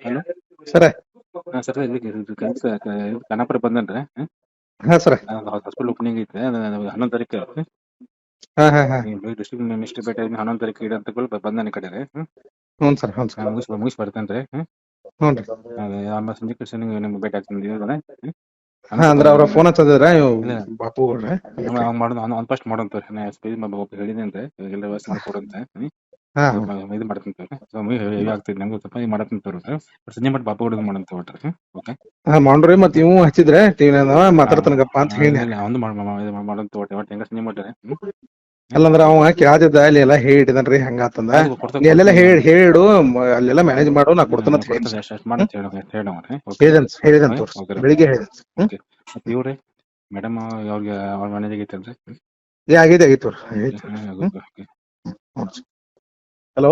Hello? ಸರ. ಹಾಂ sir ಇಲ್ಲಿ ಕೆಲಸ ಖಾನಾಪುರ ಬಂದನ್ರಿ ಹಾ? ಸರ. ಹಾಸ್ಪಿಟಲ್ ಓಪನಿಂಗ್ ಐತೆ ಹನ್ನೊಂದು ತಾರೀಕು ಇರುತ್ತೆ ಹಾ? ಹಾ ಹಾ ಡಿಸ್ಟ್ರಿಕ್ಟ್ ಮಿನಿಸ್ಟರ್ ಭೇಟಿ ಆಗಿ ಹನ್ನೊಂದು ತಾರೀಕು ಇಡ ಅಂತ ಬಂದಾನೆ ಕಡೆ ರೀ ಹ್ಞೂ ಸರ್ ಹ್ಞೂ ಸರ್. ಮುಗಿಸ್ ಮುಗಿಸ್ ಬರ್ತೇನೆ ರೀ ಹ್ಞೂ ರೀ. ಅದೇ ಆಮೇಲೆ ಸಂಜೆ ಕೃಷ್ಣ ನಿಮ್ಗೆ ಭೇಟಿ ಆಗ್ತೀನಿ ಅಂದ್ರೆ ಅವ್ರ ಫೋನ್ ಇಲ್ಲ. ಬಾಪು ಅವ್ರೆ ಮಾಡೋದು ಫಸ್ಟ್ ಮಾಡೋಂತ ಹೇಳಿದ್ದೇನೆ ರೀ ಎಲ್ಲ ವ್ಯವಸ್ಥೆ ಮಾಡ್ಕೊಡಂತ ಹಾ. ಇದು ಮಾಡ್ತೀನಿ ಸೊ ಆಗ್ತೈತಿ ನಂಗೂ ಸ್ವಲ್ಪ ಇದು ಮಾಡತ್ತೀನಿ ತೋರಿ ಸಂಜೆ ಮಟ್ಟ ಬಾಪು ಮಾಡಂತ ಓಕೆ ಹಾ ಮಾಡ್ರಿ ಮತ್ ಇವು ಹಚ್ಚಿದ್ರೆ ಟಿವಿ ಮಾತಾಡ್ತಾನಗಪ್ಪ ಅಂತ ಹೇಳಿ. ಅವನು ಮಾಡಂತ ಹೊಟ್ಟೆ ಹೊಟ್ಟೆ ಹೆಂಗ ಸಂಜೆ ಮಾಡ್ರಿ ಅಲ್ಲಂದ್ರ ಅವ ಕೇಳದಿದ್ದ ಅಲ್ಲಿ ಎಲ್ಲ ಹೇಳಿದನ್ರಿ ಹಂಗಾತಂದ ನೀ ಅಲ್ಲೆಲ್ಲ ಹೇಳಿ ಹೇಳು ಅಲ್ಲೆಲ್ಲ ಮ್ಯಾನೇಜ್ ಮಾಡು ನಾ ಕೊಡ್ತಾನ ಅಂತ. ಬೆಳಿಗ್ಗೆ ಮತ್ತೆ ಇವ್ರಿ? ಮೇಡಮ್ ಅವ್ರಿಗೆ ಅವ್ರ ಮ್ಯಾನೇಜ್ ಆಗೈತಲ್ರಿ ಏ ಆಗೈತೆ ಆಗೈತೆ ಆಗೈತೆ ಹಲೋ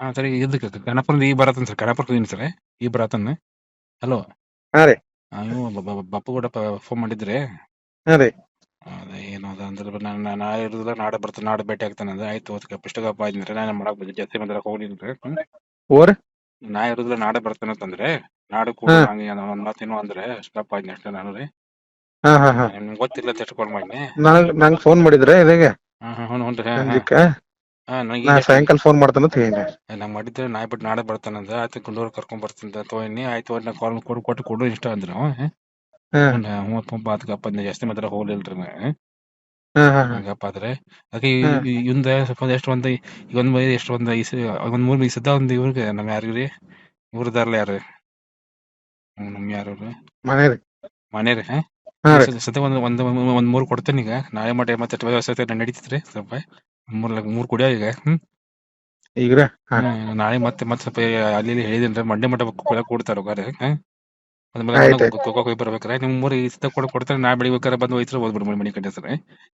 ಹಾ ಸರಿ ಇದಕ್ಕೆ ಗಣಪನ ಈ ಬರತ್ತನ್ ಸರ್? ಕನಪುರ ಇದೀನಿ ಸರ್ ಈ ಬರತ್ತನ್? ಹಲೋ ಹಾ ರೀ. ನೀವು ಬಪ್ಪು ಕೂಡ ಫೋನ್ ಮಾಡಿದ್ರೆ? ಹಾ ರೀ. ಅದೇ ಏನು ಅದ ಅಂದ್ರೆ ನಾನು ನಾ ಇರೋದಿಲ್ಲ ನಾಳೆ ಬರ್ತಾನೆ ನಾಳೆ ಭೇಟಿ ಆಗ್ತಾನೆ ಅಂದ್ರೆ ಆಯ್ತು ಅದಕ್ಕೆ ಪುಸ್ತಕಪ್ಪ ಆಯ್ತು ನಾನು ಮಾಡಕ್ ಬಂದೆ. ಜಾಸ್ತಿ ಮಂದಿ ಹೋಗಿನ್ರಿ ಓರ್ ನಾ ಇರೋದಿಲ್ಲ ನಾಳೆ ಬರ್ತಾನೆ ಅಂತಂದ್ರೆ. ನಾಡು ಕೂಡ ಏನೋ ಒಂದ್ ಮಾತೇನು ಅಂದ್ರೆ ಸ್ಟಾಪ್ ಆಯ್ತು ಅಷ್ಟೇ ನಾನು ರೀ. ಹಾ ಹಾ ಹಾ. ನಿಮ್ಗೆ ಗೊತ್ತಿಲ್ಲ ಅಂತ ಎಷ್ಟು ಕಾಲ್ ಮಾಡಿ ನನಗ್ ನಂಗ್ ಫೋನ್ ಮಾಡಿದ್ರೆ ಇದೇಗೆ? ಹಾ ಹಾ ಹ್ಞೂ ಹ್ಞೂ ರೀ. ಹಾ ಹಾ ನನಗೆ ನಾ ಸಾಯಂಕಾಲ ಫೋನ್ ಮಾಡ್ತಾನ ಅಂತ ಹೇಳಿ ನಾ ಮಾಡಿದ್ರೆ ನಾಳೆ ಬಿಟ್ಟು ನಾಳೆ ಬರ್ತಾನಂದ ಆಯ್ತು ಗುಂಡೂರು ಕರ್ಕೊಂಡ್ ಬರ್ತೀನಿ ಅಂತ ಹೋಗಿನಿ. ಆಯ್ತು ನಾ ಕಾಲ್ ಕೊಡು ಕೊಟ್ಟು ಕೊಡು ಇಷ್ಟ ಅಂದ್ರೆ. ಹಾ. ಹ್ಞೂ ಪಂಪ ಅದಕ್ಕಪ್ಪ ಅಂದೆ. ಜಾಸ್ತಿ ಮಾತ್ರ ಹೋಗ್ಲಿಲ್ರಿ ನಾ ಹ್ಮ್. ಹಾ ಹಾ ಹಂಗಪ್ಪ ಆದ್ರೆ. ಅದಕ್ಕೆ ಇವಂದ ಸ್ವಲ್ಪ ಎಷ್ಟು ಒಂದ್ ಒಂದ್ ಬೈ ಎಷ್ಟು ಒಂದ್ ಈ ಸ- ಒಂದ್ ಮೂರ್ ಈ ಸದಾ ಒಂದ್ ಇವ್ರಿಗೆ ನಮ್ ಯಾರಿಗ್ರಿ? ಇವ್ರದಾರ್ಲ ಯಾರು ಹ್ಮ್, ನಮ್ ಯಾರು ಮನೆ ರೀ ಮನೆ ರೀ ಹಾ. ರೀ ಸದ್ಯ ಒಂದ್ ಒಂದ್ ಒಂದ್- ಮೂರ್ ಕೊಡ್ತೇನೆ ಈಗ. ನಾಳೆ ಮಟ್ಟ ಮತ್ತೆ ವ್ಯವಸ್ಥೆ ನಡೀತೈತ್ರಿ ಸ್ವಲ್ಪ. ಮೂರ್ ಮೂರ್ ಕುಡಿಯ ಈಗ ಹ್ಮ್? ಈಗ್ರ? ಹಾ. ಹ್ಮ್, ನಾಳೆ ಮತ್ತೆ ಮತ್ತೆ ಸ್ವಲ್ಪ ಅಲ್ಲಿ ಇಲ್ಲಿ ಹೇಳಿದೇನ್ರಿ ಮಂಡೆ ಮಟ್ಟ ಕೊಡಕ್ ಕೊಡ್ತಾರ ಹೋಗಾರೆ ಆಯ್ತ್ ಆಯ್ತ್. ಹೋಗಿ ಬರ್ಬೇಕ್ರೆ ನಿಮ್ ಮೂರ್ ಈ ಸತ ಕೊಡ ಕೊಡ್ತಾರೆ ನಾ ಬೆಳಿಬೇಕಾರೆ ಬಂದು ಒಯ್ತ್ರ ಹೋಗ್ಬಿಡ್ರಿ ಮನೆ ಮಣಿ ಸರ್.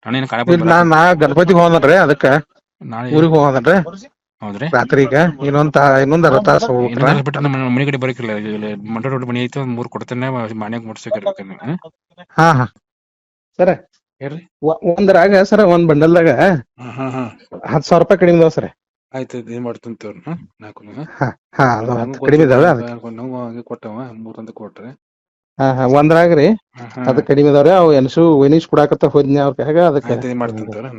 ನಾನೇನು ಕಾಣ ಇಲ್ಲ ನಾ ನಾ ಗಣಪತಿ ಹೋಗನ್ರಿ ಅದಕ್ಕ. ನಾಳೆ ಊರಿಗೆ ಹೋಗನ್ರಿ ಹೌದ್ರಿ? ರಾತ್ರಿ ಈಗ ಇನ್ನೊಂದ್ ತಾ ಇನ್ನೊಂದ್ ಅರ್ಧ ತಾಸು ಹೋಗ್ಬಿಟ್ರ ಇನ್ನೊಂದ್ ಬಿಟ್ಟು ನಮ್ಮ ಮನೆ ಕಡೆ ಬರಕಿಲ್ಲ ಇಲ್ಲಿ ಮಂಡ ರೋಡ್ ಮನೆ ಐತಿ ಒಂದ್ ಮೂರ್ ಕೊಡ್ತೇನೆ ಮನ್ಯಾಗ ಮುಡ್ಸಕ್ಕೆ ಹಾ ಹಾ. ಸರ. ಹೇಳ್ರಿ ಒಂದ್ರಾಗ ಸರ ಒಂದ್ ಬಂಡಲ್ದಾಗ ಹತ್ ಸಾವಿರ ರೂಪಾಯಿ ಕಡಿಮೆ ಇದಾವ ಸರ್. ಆಯ್ತು ಏನ್ ಮಾಡ್ತೀನಿ ತೋರ್ ನಾಲ್ಕು ಕಡಿಮೆ ಇದಾವೆ ಹಂಗೆ ಕೊಟ್ಟವ ಮೂರಂತ ಕೊಟ್ರೆ. ಹಾ ಹಾ ಒಂದ್ರಾಗ ರೀ. ಅದು ಕಡಿಮೆ ಇದಾವ್ರಿ ಅವ್ ಎನ್ಸು ವೈನಿಶ್ ಕೊಡಾಕತ್ತ ಹೋದ್ನಿ ಅವ್ರ ಕೈಯಾಗ ಅದಕ್ಕೆ ಏನ್ ಮಾಡ್ತೀನಿ ತೋರಿ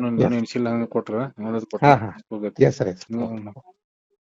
ನಂಗೆ. ಇನ್ಸಿಲ್ಲ ಹಂಗೆ ಕೊಟ್ರ ನೋಡೋದು ಹಾ ಕೊಟ್ರ ಎಸ್ ಸರ್